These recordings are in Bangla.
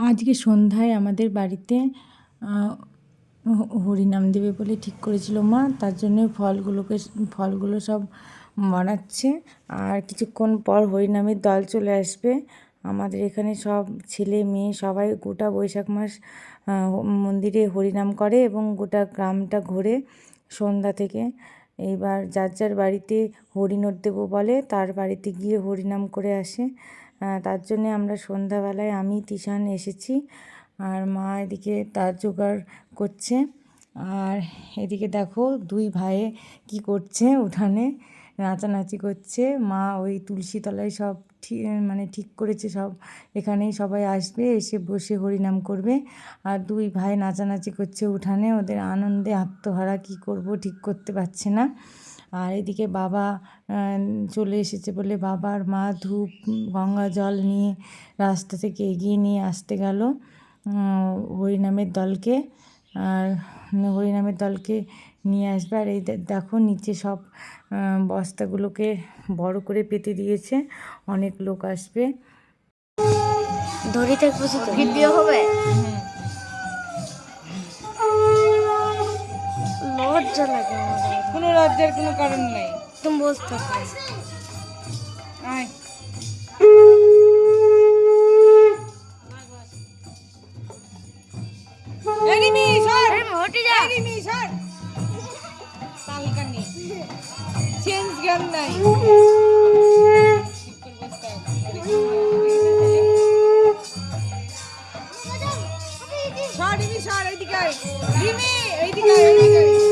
আজকে সন্ধ্যায় আমাদের বাড়িতে হরিনাম দেবে বলে ঠিক করেছিল মা, তার জন্য ফলগুলোকে, ফলগুলো সব বানাচ্ছে। আর কিছুক্ষণ পর হরিনামের দল চলে আসবে। আমাদের এখানে সব ছেলে, মেয়ে সবাই গোটা বৈশাখ মাস মন্দিরে হরিনাম করে এবং গোটা গ্রামটা ঘোরে সন্ধ্যা থেকে। এইবার যার যার বাড়িতে হরিণর দেবো বলে, তার বাড়িতে গিয়ে হরিনাম করে আসে। তার জন্যে আমরা সন্ধ্যাবেলায় আমি, তিশান এসেছি। আর মা এদিকে তার জোগাড় করছে। আর এদিকে দেখো, দুই ভাইয়ে কি করছে উঠানে, নাচানাচি করছে। মা ওই তুলসী তলায় সব ঠিক মানে ঠিক করেছে সব। এখানেই সবাই আসবে, এসে বসে হরিনাম করবে। আর দুই ভাই নাচানাচি করছে উঠানে। ওদের আনন্দে আত্মহারা, কি করব ঠিক করতে পারছে না। আর এদিকে বাবা চলে এসেছে বলে বাবার মা ধূপ গঙ্গা জল নিয়ে রাস্তা থেকে এগিয়ে নিয়ে আসতে গেল হরিনামের দলকে। আর হরিনামের দলকে নিয়ে আসবে। আর এই দেখো নিচে সব বস্তাগুলোকে বড় করে পেতে দিয়েছে। অনেক লোক আসবে। ধরে থাকব তো? ভিডিও হবে? লজ্জা লাগে আমার কোনো লজ্জার কোনো কারণ নাই। তুমি বসতে আয়। চেঞ্জ নাই। সর রিমি সর এইদিকে রিমি এইদিকে এইদিকে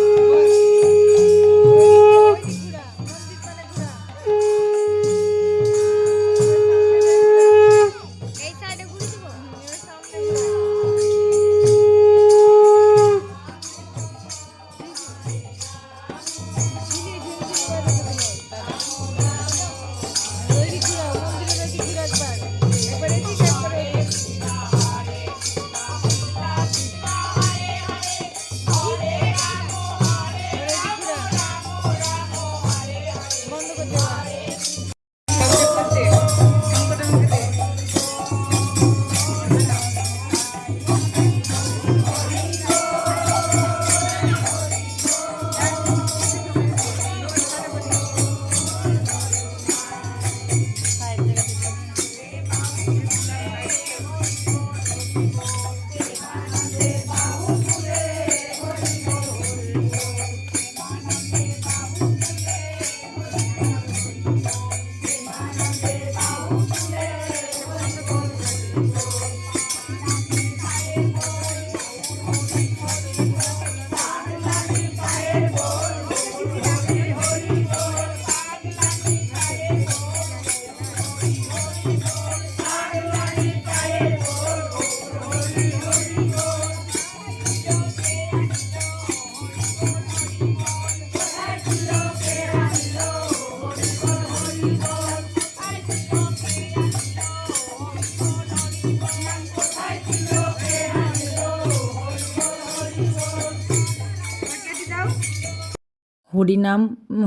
হরিনাম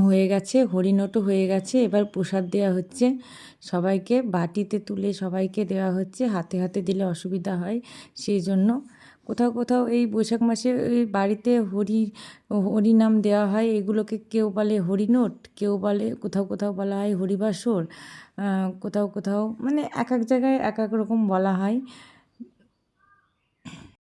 হয়ে গেছে হরিণটও হয়ে গেছে। এবার প্রসাদ দেওয়া হচ্ছে। সবাইকে বাটিতে তুলে সবাইকে দেওয়া হচ্ছে। হাতে হাতে দিলে অসুবিধা হয় সেই জন্য কোথাও কোথাও এই বৈশাখ মাসে বাড়িতে হরি, হরিনাম দেওয়া হয়। এগুলোকে কেউ বলে হরিনোট, কেউ বলে, কোথাও কোথাও বলা হয় হরিবাসর। কোথাও কোথাও মানে এক এক জায়গায় এক এক রকম বলা হয়।